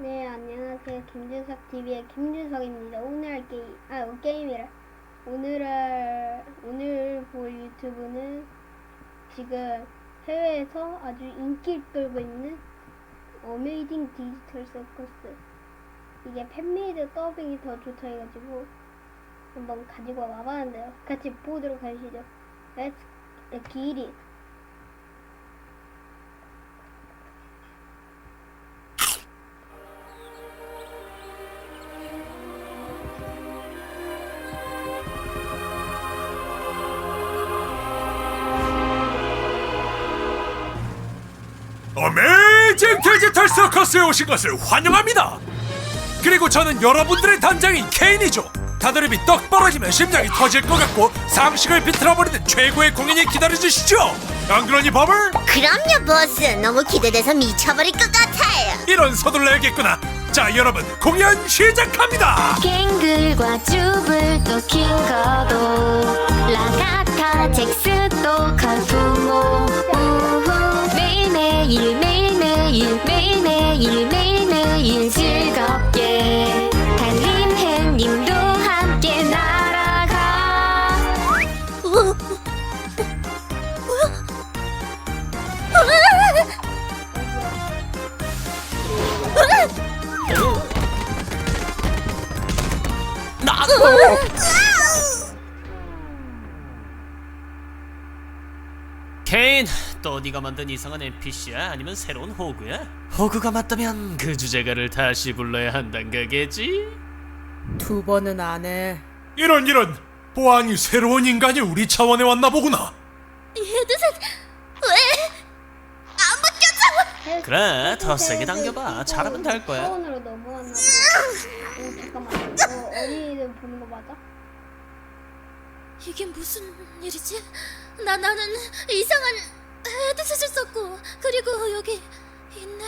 네, 안녕하세요. 김준석 TV의 김준석입니다. 오늘 할 게임, 아, 어, 게임이라. 오늘 할, 오늘 볼 유튜브는 지금 해외에서 아주 인기를 끌고 있는 어메이징 디지털 서커스. 이게 팬메이드 더빙이 더 좋다 해가지고 한번 가지고 와봤는데요. 같이 보도록 하시죠. Let's, it. 어메이 디지털 서커스에 오신 것을 환영합니다. 그리고 저는 여러분들의 단장인 케인이죠. 다드립이 떡 벌어지면 심장이 터질 것 같고 상식을 비틀어버리는 최고의 공연이 기다려주시죠. 안 그러니 버블? 그럼요 보스 너무 기대돼서 미쳐버릴 것 같아요 이런 서둘러야겠구나. 자 여러분 공연 시작합니다. 갱글과 쭈블도 킹거도 라가타 잭스도 카푸모 우후 매일매일 매일매일 케인, 또 네가 만든 이상한 NPC야? 아니면 새로운 호구야? 호구가 맞다면 그 주제가를 다시 불러야 한단 거겠지? 두 번은 안 해. 이런 이런 보안이 새로운 인간이 우리 차원에 왔나 보구나. 그래, 더 세게 당겨봐. 잘하면 될 거야. 차원으로 넘어왔나 보다. 어, 어린이들 보는 거 맞아? 이게 무슨 일이지? 나 나는 이상한 헤드셋을 썼고 그리고 여기 있네.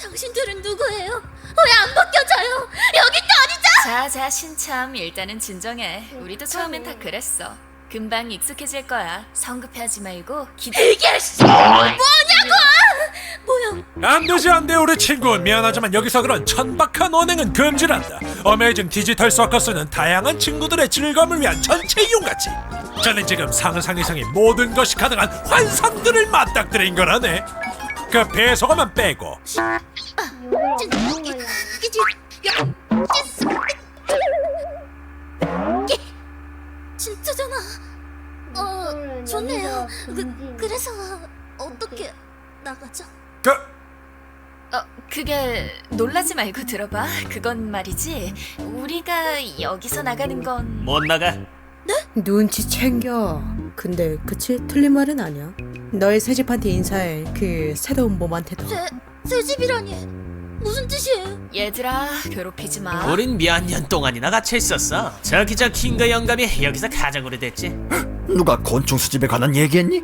당신들은 누구예요? 왜 안 벗겨져요? 여기 또 어디죠? 자자 신참 일단은 진정해 우리도 처음엔 다 그랬어 금방 익숙해질 거야 성급해하지 말고 기대 이게 씨 뭐냐고! 뭐야? 안 되지 안 돼 우리 친구 미안하지만 여기서 그런 천박한 언행은 금지란다 어메이징 디지털 서커스는 다양한 친구들의 즐거움을 위한 전체 이용가치 저는 지금 상상 이상의 모든 것이 가능한 환상들을 맞닥뜨린 거라네 그 배속어만 빼고 진- 진짜잖아. 어, 좋네요. 그. 그래서 어떻게 나가죠? 그 어 그게 놀라지 말고 들어봐 그건 말이지 우리가 여기서 나가는 건 못 나가. 눈치 챙겨. 근데 그치? 틀린 말은 아니야. 너의 새집한테 인사해. 그 새로운 몸한테도. 새, 새 집이라니 무슨 뜻이에요? 얘들아 괴롭히지 마 우린 몇 년 동안이나 같이 있었어. 저기 저 킹거 영감이 여기서 가장 오래됐지. 누가 곤충 수집에 관한 얘기했니?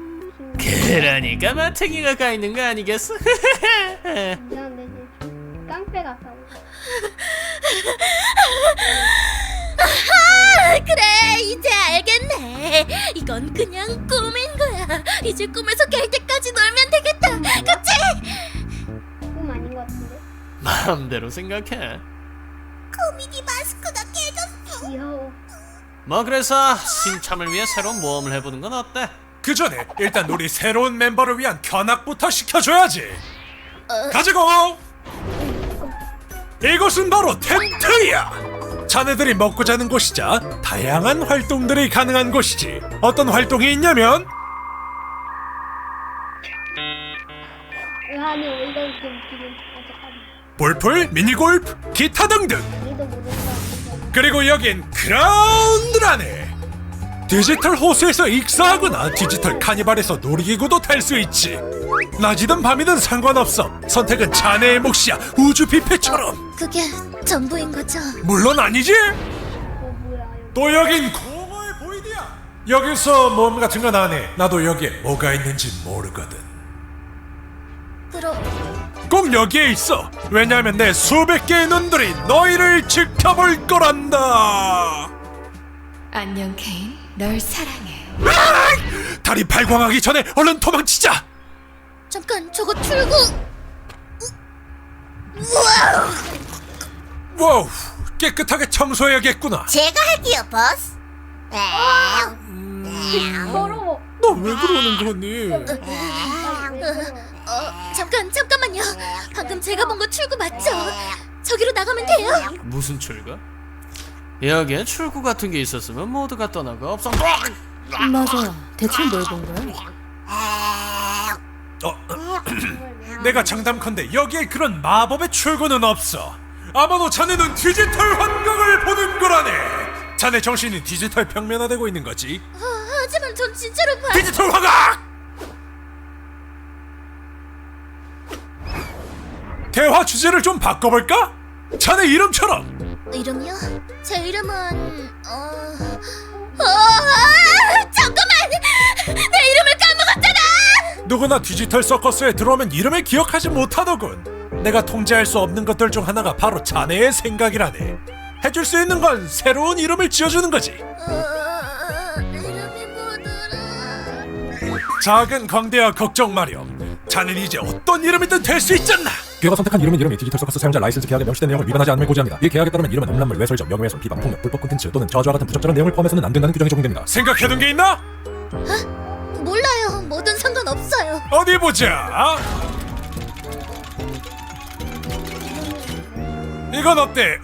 그러니까 마탱이가 가 있는 거 아니겠어? 이상한데 이제 깡패 같다고. 아, 그래 이제 알겠네. 이건 그냥 꿈인 거야. 이제 꿈에서 깰 때까지 놀면 되겠다. 그치? 꿈 아닌 것 같은데. 마음대로 생각해. 코미디 마스크가 깨졌어. 귀여워. 뭐 그래서 신참을 위해 새로운 모험을 해보는 건 어때? 그 전에 일단 우리 새로운 멤버를 위한 견학부터 시켜줘야지. 가지고. 이곳은 바로 텐트야. 자네들이 먹고 자는 곳이자 다양한 활동들이 가능한 곳이지. 어떤 활동이 있냐면 아니, 아, 잠깐만. 볼풀, 미니골프, 기타 등등. 우리도. 그리고 여긴 그라운드라네. 디지털 호수에서 익사하거나 디지털 카니발에서 놀이기구도 탈 수 있지. 낮이든 밤이든 상관없어. 선택은 자네의 몫이야. 우주 뷔페처럼. 그게 전부인 거죠? 어, 물론 아니지. 또 여긴 공허의 보이드야. 여기서 모험 같은 건 안 해. 나도 여기에 뭐가 있는지 모르거든. 그럼 꼭 여기에 있어. 왜냐하면 내 수백 개의 눈들이 너희를 지켜볼 거란다. 안녕 케인 널 사랑해 다리 발광하기 전에 얼른 도망치자. 잠깐 저거 출구 와우 깨끗하게 청소해야겠구나 제가 할게요, 보스. 더러워. 너 왜 그러는 거니? 어, 잠깐 잠깐만요. 방금 제가 본 거 출구 맞죠? 저기로 나가면 돼요. 무슨 출구? 여기에 출구 같은 게 있었으면 모두가 떠나고 없어. 맞아. 대체 뭘 본 거야? 어, 내가 장담컨대 여기에 그런 마법의 출구는 없어. 아마도 자네는 디지털 환경을 보는 거라네. 자네 정신이 디지털 평면화되고 있는 거지. 어, 하지만 전 진짜로 봐. 디지털 화각! 대화 주제를 좀 바꿔볼까? 자네 이름처럼 이름이요? 제 이름은 어... 어... 아, 잠깐만! 내 이름을 까먹었잖아! 누구나 디지털 서커스에 들어오면 이름을 기억하지 못하더군. 내가 통제할 수 없는 것들 중 하나가 바로 자네의 생각이라네. 해줄 수 있는 건 새로운 이름을 지어주는 거지. 어... 이름이 뭐더라... 작은 광대와 걱정 마렴. 자네는 이제 어떤 이름이든 될 수 있잖아. 그가 선택한 이름은 이름이 디지털 서커스 사용자 라이센스 계약에 명시된 내용을 위반하지 않음을 고지합니다. 이 계약에 따르면 이름은 음란물, 외설적, 명예훼손, 비방, 폭력, 불법 콘텐츠 또는 저주와 같은 부적절한 내용을 포함해서는 안 된다는 규정이 적용됩니다. 생각해둔 게 있나? 몰라요. 뭐든 상관없어요. 어디 보자. 이건 어때?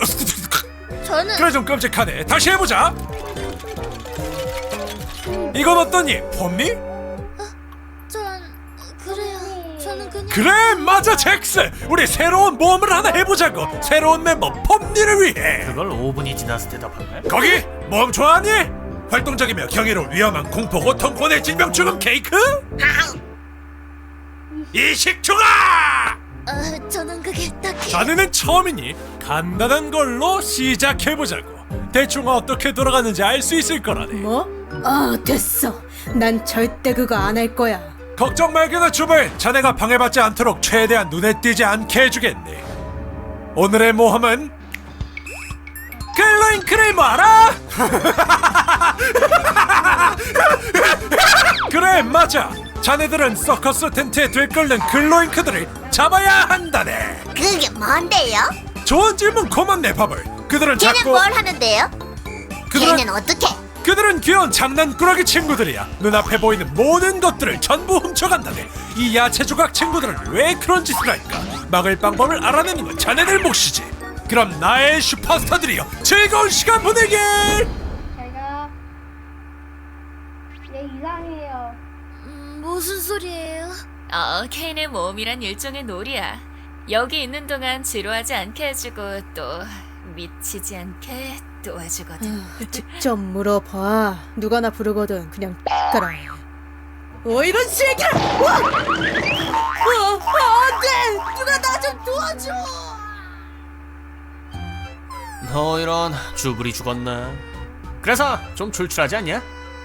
저는 그래 좀 끔찍하네. 다시 해보자. 이건 어떠니? 폼니? 그래 맞아 잭스. 우리 새로운 모험을 하나 해보자고. 새로운 멤버 폼니를 위해. 그걸 5분이 지나서 대답할래? 거기 모험 좋아하니? 활동적이며 경이로운 위험한 공포, 고통, 고뇌, 질병, 죽음, 케이크? 이식충아! 어, 저는 그게 딱히 자네는 처음이니 간단한 걸로 시작해보자고. 대충 어떻게 돌아가는지 알 수 있을 거라네. 뭐? 아, 됐어. 난 절대 그거 안 할 거야. 걱정 말게나 주벌. 자네가 방해받지 않도록 최대한 눈에 띄지 않게 해주겠네. 오늘의 모험은 글로인 크레이머 알아? 그래 맞아. 자네들은 서커스 텐트에 들끓는 글로잉크들을 잡아야 한다네. 그게 뭔데요? 좋은 질문 고맙네 바벌. 그들은 걔는 자꾸 뭘 하는데요? 그들은 걔는 어떻게? 그들은 귀여운 장난꾸러기 친구들이야. 눈앞에 보이는 모든 것들을 전부 훔쳐간다네. 이 야채 조각 친구들은 왜 그런 짓을 할까? 막을 방법을 알아내는 건 자네들 몫이지. 그럼 나의 슈퍼스타들이여 즐거운 시간 보내길. 제가 얘 이상해요. 음, 무슨 소리예요? 어, 케인의 모험이란 일종의 놀이야. 여기 있는 동안 지루하지 않게 해주고 또 미치지 않게 도와주거든. 직접 물어봐. 누가 나 부르거든 그냥 X가라. 어 이런 새끼야! 와! 어, 안 돼! 누가 나 좀 도와줘! 너 이런 주불이 죽었나? 그래서 좀 출출하지 않냐?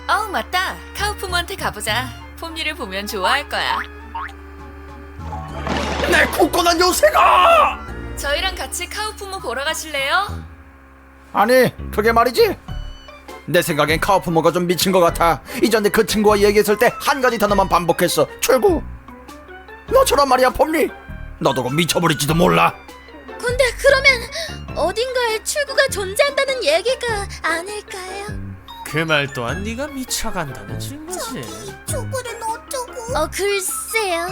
어, 맞다. 카우프모한테 가보자. 폼니를 보면 좋아할 거야. 내 굳건한 요새가! 저희랑 같이 카우프모 보러 가실래요? 아니, 그게 말이지. 내 생각엔 카우프모가 좀 미친 것 같아. 이전에 그 친구와 얘기했을 때 한 가지 단어만 반복했어. 출구. 너처럼 말이야, 폼리. 너도 곧 미쳐버릴지도 몰라. 근데 그러면 어딘가에 출구가 존재한다는 얘기가 아닐까요? 그 말 또한 네가 미쳐간다는 증거지. 주부는 어쩌고? 어 글쎄요.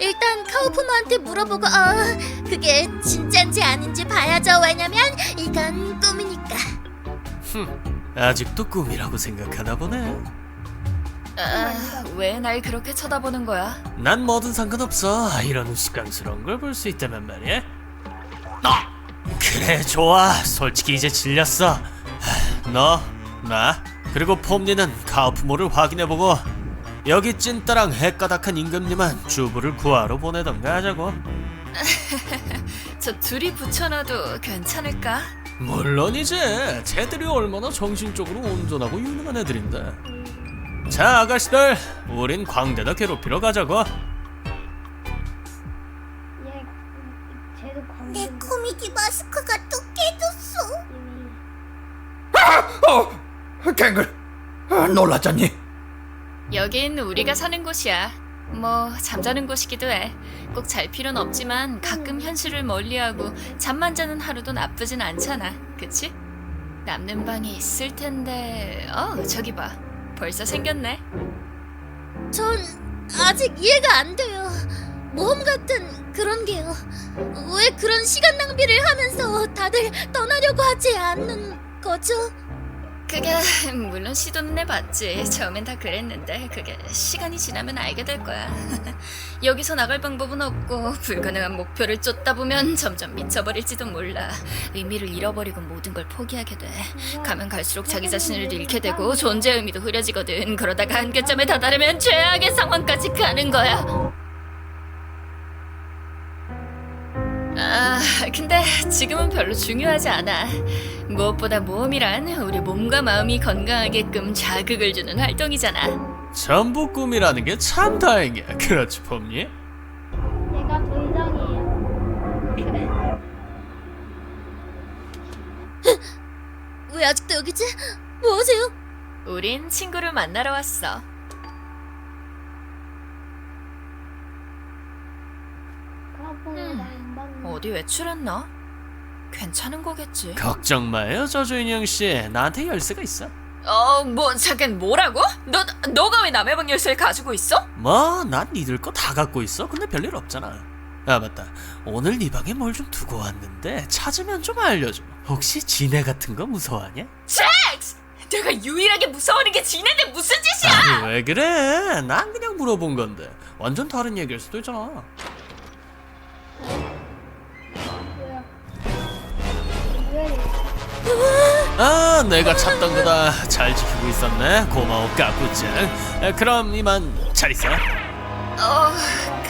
일단 카우프모한테 물어보고 어 그게 진짠지 아닌지 봐야죠. 왜냐면 이건 꿈이니까. 아직도 꿈이라고 생각하나 보네. 아, 왜 날 그렇게 쳐다보는 거야? 난 뭐든 상관없어. 이런 우스꽝스러운 걸 볼 수 있다면 말이야. 너 그래 좋아. 솔직히 이제 질렸어. 하, 너, 나 그리고 폼니는 카우프모를 확인해보고 여기 찐따랑 핵가닥한 임금님은 주부를 구하러 보내던가 하자고. 저 둘이 붙여놔도 괜찮을까? 물론이지. 쟤들이 얼마나 정신적으로 온전하고 유능한 애들인데. 자 아가씨들, 우린 광대나 괴롭히러 가자고. 얘 쟤도 내 광대 코미디 마스크가 또 깨졌어. 어, 갱글. 아, 놀랐잖니? 여긴 우리가 사는 곳이야. 뭐 잠자는 곳이기도 해. 꼭 잘 필요는 없지만 가끔 현실을 멀리하고 잠만 자는 하루도 나쁘진 않잖아. 그치? 남는 방이 있을 텐데. 어, 저기 봐. 벌써 생겼네. 전 아직 이해가 안 돼요. 모험 같은 그런 게요. 왜 그런 시간 낭비를 하면서 다들 떠나려고 하지 않는 거죠? 그게 물론 시도는 해봤지. 처음엔 다 그랬는데 그게 시간이 지나면 알게 될 거야. 여기서 나갈 방법은 없고 불가능한 목표를 쫓다 보면 점점 미쳐버릴지도 몰라. 의미를 잃어버리고 모든 걸 포기하게 돼. 가면 갈수록 자기 자신을 잃게 되고 존재 의미도 흐려지거든. 그러다가 한계점에 다다르면 최악의 상황까지 가는 거야. 근데 지금은 별로 중요하지 않아. 무엇보다 모험이란 우리 몸과 마음이 건강하게끔 자극을 주는 활동이잖아. 전부 꿈이라는 게 참 다행이야. 그렇지 더 이상해요. 그래. 왜 아직도 여기지? 뭐 하세요? 우린 친구를 만나러 왔어. 가보는 안 받는. 어디 외출했나? 괜찮은 거겠지. 걱정 마요 저주 인형 씨. 나한테 열쇠가 있어. 어, 뭐 잠깐 뭐라고? 너 너가 왜 남의 방 열쇠를 가지고 있어? 뭐, 난 니들 거 다 갖고 있어. 근데 별일 없잖아. 아 맞다. 오늘 네 방에 뭘 좀 두고 왔는데 찾으면 좀 알려줘. 혹시 지네 같은 거 무서워하냐? 잭스! 내가 유일하게 무서워하는 게 지네인데 무슨 짓이야? 아니 왜 그래? 난 그냥 물어본 건데 완전 다른 얘기일 수도 있잖아. 아 내가 찾던 거다. 잘 지키고 있었네. 고마워 까꾸짱. 에, 그럼 이만 잘 있어. 어,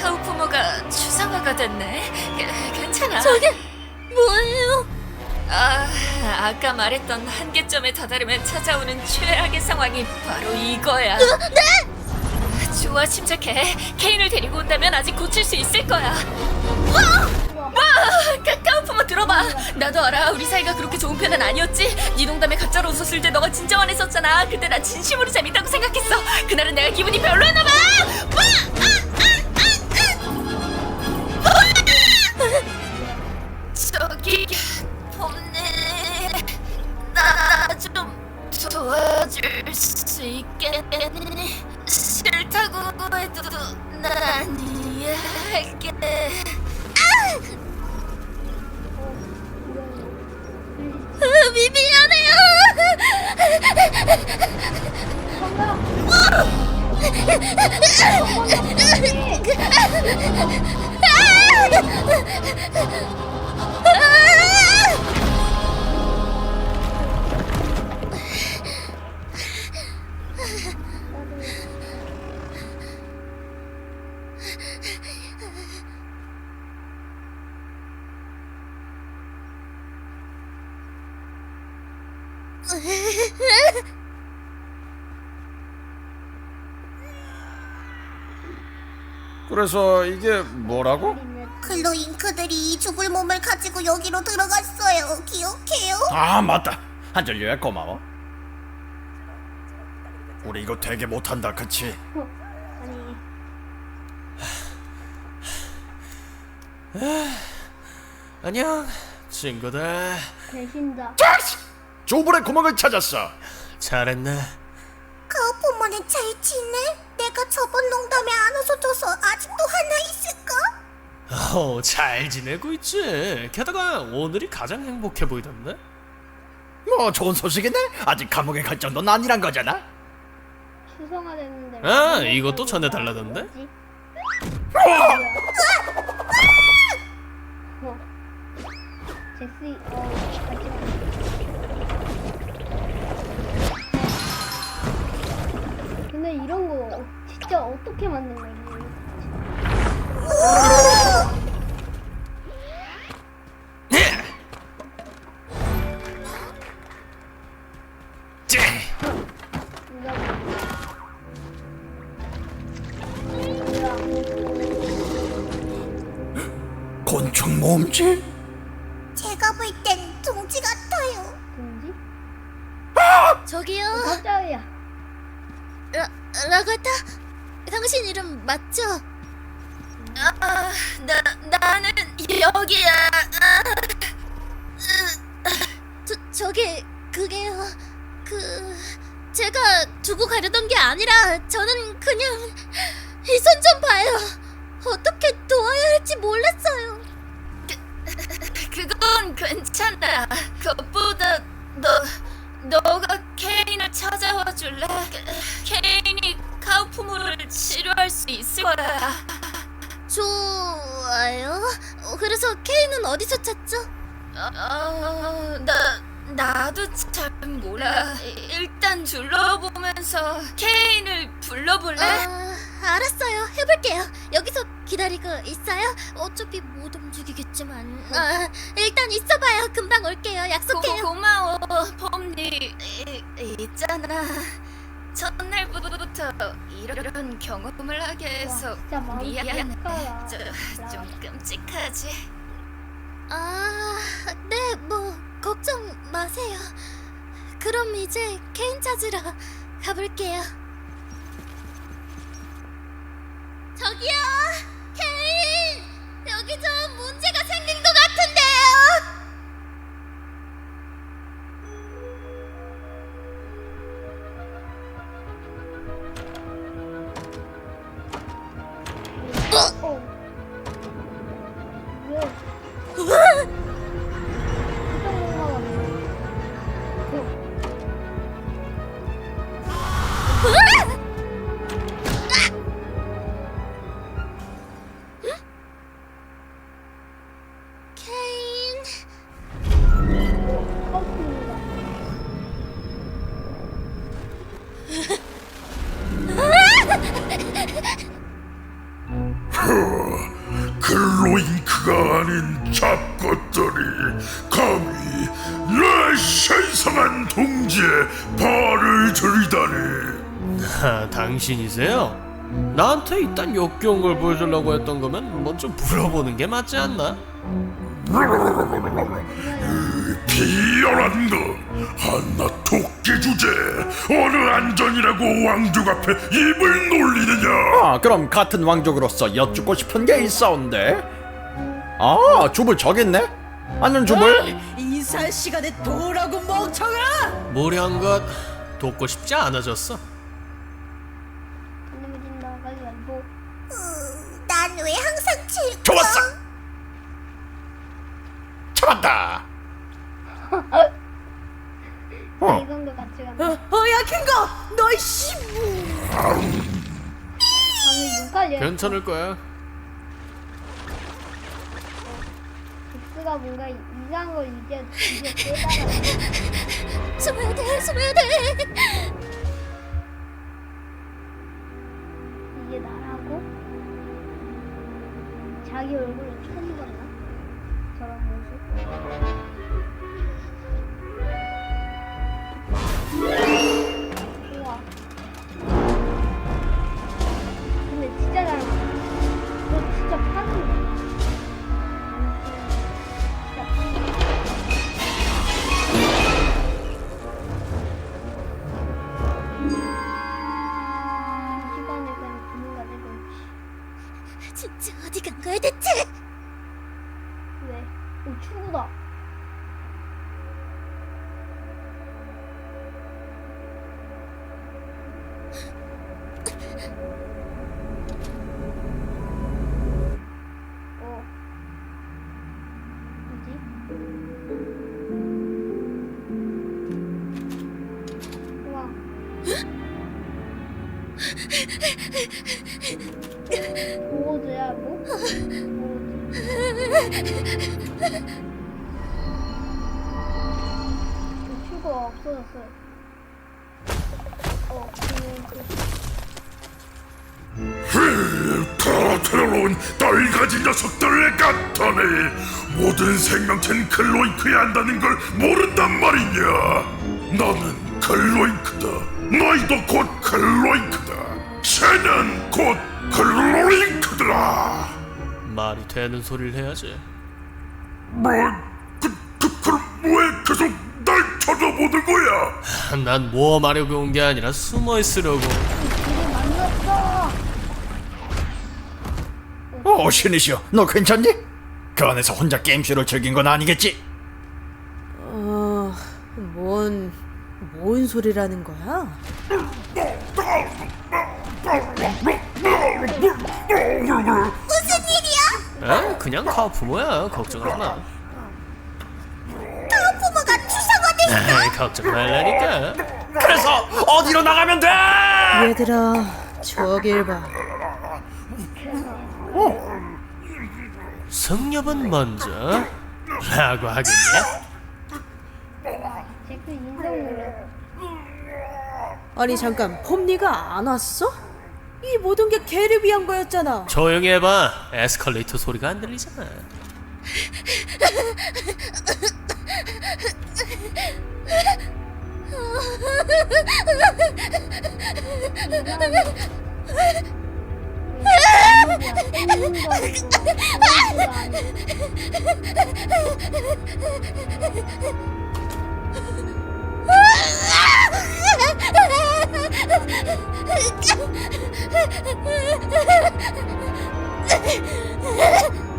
카우프모가 추상화가 됐네. 게- 괜찮아. 저게 뭐예요? 아, 아까 말했던 한계점에 다다르면 찾아오는 최악의 상황이 바로 이거야. 네? 좋아, 침착해. 케인을 데리고 온다면 아직 고칠 수 있을 거야. 와! 나도 알아. 우리 사이가 그렇게 좋은 편은 아니었지. 네 농담에 가짜로 웃었을 때 너가 진짜 화냈었잖아. 근데 나 진심으로 재밌다고 생각했어. 그날은 내가 기분이 별로였나 봐. 그래서 이게 뭐라고? 클로 잉크들이 죽을 몸을 가지고 여기로 들어갔어요. 기억해요? 아 맞다 한절료야 고마워 우리 이거 되게 못한다 그치? 아니. 안녕 친구들. 배신자. 조불의 구멍을 찾았어 잘했네. 카우포머는 잘 지내? 내가 저번 농담에 안 웃어줘서 아직도 하나 있을까? 어, 잘 지내고 있지. 게다가 오늘이 가장 행복해 보이던데. 뭐 좋은 소식이네 아직 감옥에 갈 정도는 아니란 거잖아 추성화 됐는데. 아, 왜 이것도 전해달라던데? 어. 잭스 어 같이 가. 근데 이런 거 진짜 어떻게 만든? 누가 곤충 몸질? 제가 볼땐 동지 같아요. 뭔지? 저기요, 깜짝이야. 라, 라가타. 당신 이름 맞죠? 아, 나 나는 여기야. 아, 저 저기 그게요. 그 제가 두고 가려던 게 아니라 저는 그냥 이 손 좀 봐요. 어떻게 도와야 할지 몰랐어요. 그건 괜찮아. 그것보다 너 너가 케인을 찾아와 줄래? 케인이 카우프무를 치료할 수 있을 거야. 좋아요. 어, 그래서 케인은 어디서 찾죠? 어, 나 나도 잘 몰라. 일단 둘러보면서 케인을 불러볼래? 아, 알았어요. 해볼게요. 여기서 기다리고 있어요. 어차피 못 움직이겠지만. 아, 일단 있어봐요. 금방 올게요. 고, 약속해요. 고마워, 폼니. 이- 있잖아. 첫날부터 이런 경험을 하게 해서 와, 진짜 마음이 미안해. 저, 좀 끔찍하지. 아, 네, 뭐 걱정 마세요. 그럼 이제 케인 찾으러 가볼게요. 저기요, 케인! 여기 좀 문제가 생긴 것 같은데요. 당신이세요? 나한테 이딴 역겨운 걸 보여주려고 했던 거면 먼저 물어보는 게 맞지 않나? 비열한 것 한낱 토끼 주제 어느 안전이라고 왕족 앞에 입을 놀리느냐 아 그럼 같은 왕족으로서 여쭙고 싶은 게 있어온데 아 줍을 저기 있네 안녕 줍을 인사할 시간에 도라고 멍청아! 모량것 돕고 싶지 않아졌어. 잡았다 어. 이건도 같이 어, 가면 어, 야, 킹거! 너이 씨! 방금 괜찮을 거야. 빅스가 뭔가 이상한 걸 이제 이제 깨달아 숨어야 돼, 숨어야 돼. 어. 뭐지? 우와. 보호자야 뭐? 보호 널가지 녀석들을 갖다네. 모든 생명체는 글로잉크에 한다는 걸 모른단 말이냐? 나는 글로잉크다. 너희도 곧 글로잉크다. 쟤는 곧 글로잉크더라. 말이 되는 소리를 해야지. 뭐, 그, 그, 그럼 왜 계속 날 쳐다보는 거야? 난 모험하려고 온 게 아니라 숨어 있으려고. 어 신이시여 너 괜찮니? 그 안에서 혼자 게임쇼를 즐긴 건 아니겠지? 어, 뭔, 뭔 소리라는 거야? 무슨 일이야? 에? 그냥 카우프모야 걱정하지 마 부모가 추상화됐어. 에이 걱정 말라니까 그래서 어디로 나가면 돼? 얘들아, 저길 봐. 승엽은 먼저 라고 하겠냐? 제그 인성 놀랐어. 아니 잠깐, 폼니가 안 왔어? 이 모든 게 걔를 위한 거였잖아. 조용히 해봐 에스컬레이터 소리가 안 들리잖아 얘도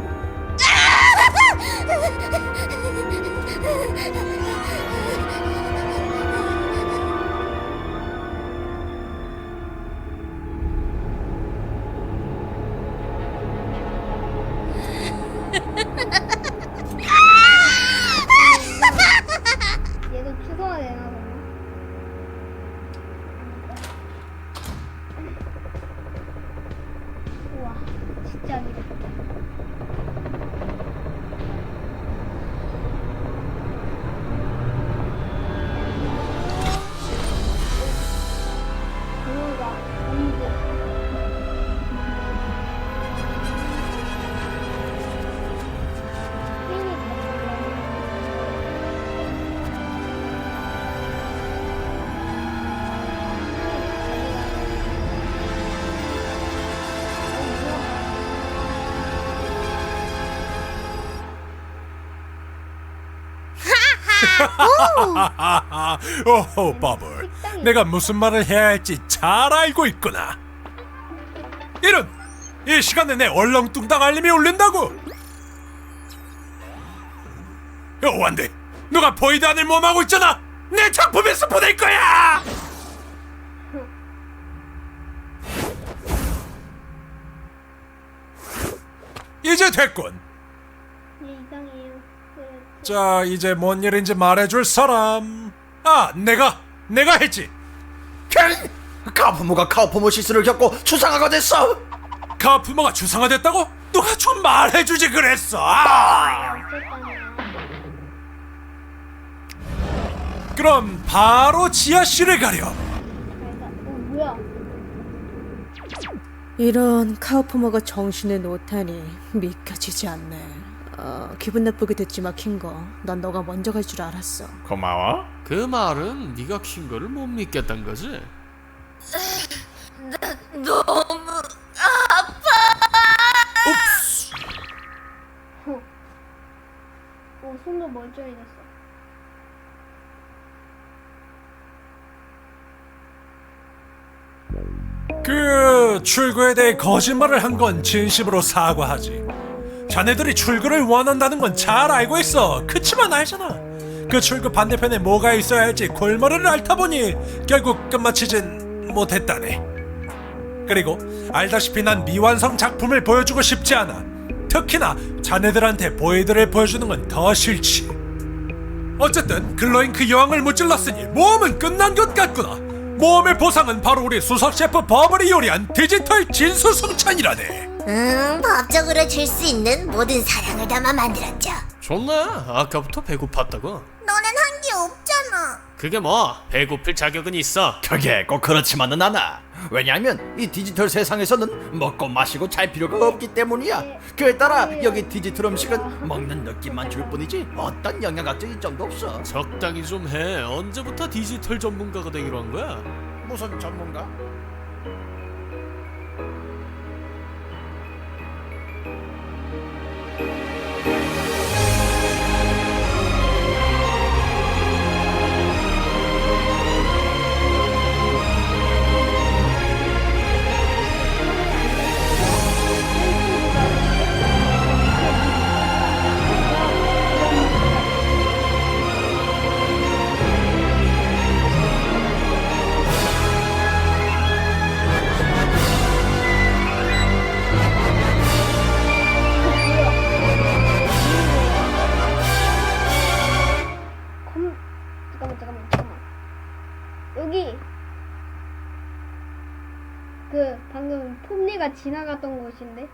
오호 버블. 내가 무슨 말을 해야 할지 잘 알고 있구나. 이런! 이 시간에 내 얼렁뚱땅 알림이 울린다고! 어 안돼. 누가 보이드 안을 몸하고 있잖아! 내 작품에서 보낼 거야! 이제 됐군. 자 이제 뭔 일인지 말해줄 사람 아 내가 내가 했지 캥! 카푸모가 카우프모 시스를 겪고 추상화가 됐어 카푸모가 주상화됐다고? 누가 좀 말해주지 그랬어 아! 그럼 바로 지하실에 가렴 뭐야? 이런 카우프머가 정신을 놓다니 믿겨지지 않네. 어, 기분 나쁘게 됐지만 킹거, 난 너가 먼저 갈 줄 알았어. 고마워 그 말은 네가 킨 거를 못 믿겠단 거지? 너무 어, 손도 멀쩡해졌어. 그 출구에 대해 거짓말을 한 건 진심으로 사과하지 자네들이 출구를 원한다는 건 잘 알고 있어. 그치만 알잖아. 그 출구 반대편에 뭐가 있어야 할지 골머리를 앓다 보니 결국 끝마치진 못했다네. 그리고 알다시피 난 미완성 작품을 보여주고 싶지 않아. 특히나 자네들한테 보이드를 보여주는 건 더 싫지. 어쨌든 글로잉 그 여왕을 무찔렀으니 모험은 끝난 것 같구나. 모험의 보상은 바로 우리 수석 셰프 버블이 요리한 디지털 진수성찬이라네 음, 법적으로 줄 수 있는 모든 사랑을 담아 만들었죠. 좋네 아까부터 배고팠다고 너는 한 게 없잖아. 그게 뭐 배고플 자격은 있어 그게 꼭 그렇지만은 않아 왜냐하면 이 디지털 세상에서는 먹고 마시고 잘 필요가 없기 때문이야 그에 따라 여기 디지털 음식은 먹는 느낌만 줄 뿐이지 어떤 영양학적 이점도 없어 적당히 좀 해 언제부터 디지털 전문가가 되기로 한 거야? 무슨 전문가? 여기 그 방금 폼니가 지나갔던 곳인데?